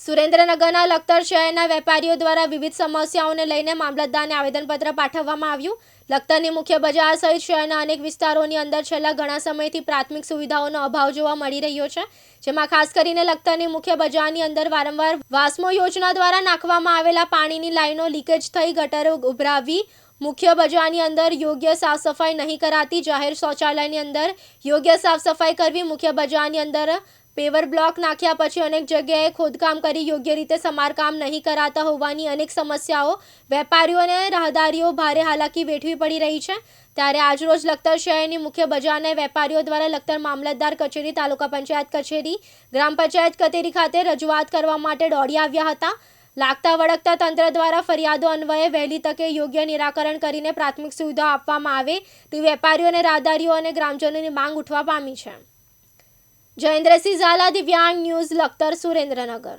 સુરેન્દ્રનગરના લખતર શહેરના વેપારીઓ દ્વારા વિવિધ સમસ્યાઓને લઈને મામલતદારને આવેદનપત્ર પાઠવવામાં આવ્યું. લખતરની મુખ્ય બજાર સહિત શહેરના અનેક વિસ્તારોની અંદર છેલ્લા ઘણા સમયથી પ્રાથમિક સુવિધાઓનો અભાવ જોવા મળી રહ્યો છે, જેમાં ખાસ કરીને લખતરની મુખ્ય બજારની અંદર વારંવાર વાસ્મો યોજના દ્વારા નાખવામાં આવેલા પાણીની લાઈનો લીકેજ થઈ ગટરો ઉભરાવી મુખ્ય બજારની અંદર યોગ્ય સાફ સફાઈ નહીં કરાતી, જાહેર શૌચાલયની અંદર યોગ્ય સાફ સફાઈ કરવી, મુખ્ય બજારની અંદર પેવર બ્લોક નાખ્યા પછી અનેક જગ્યાએ ખોદકામ કરી યોગ્ય રીતે સમારકામ નહીં કરાતા હોવાની અનેક સમસ્યાઓ વેપારીઓને રાહદારીઓ ભારે હાલાકી વેઠવી પડી રહી છે. ત્યારે આજરોજ લખતર શહેરની મુખ્ય બજારને વેપારીઓ દ્વારા લખતર મામલતદાર કચેરી, તાલુકા પંચાયત કચેરી, ગ્રામ પંચાયત કચેરી ખાતે રજૂઆત કરવા માટે દોડી આવ્યા હતા. લાગતા વળગતા તંત્ર દ્વારા ફરિયાદો અન્વયે વહેલી તકે યોગ્ય નિરાકરણ કરીને પ્રાથમિક સુવિધા આપવામાં આવે તે વેપારીઓ અને રાહદારીઓ અને ગ્રામજનોની માંગ ઉઠવા પામી છે. જયેન્દ્રસિંહ ઝાલા, દિવ્યાંગ ન્યૂઝ, લખતર, સુરેન્દ્રનગર.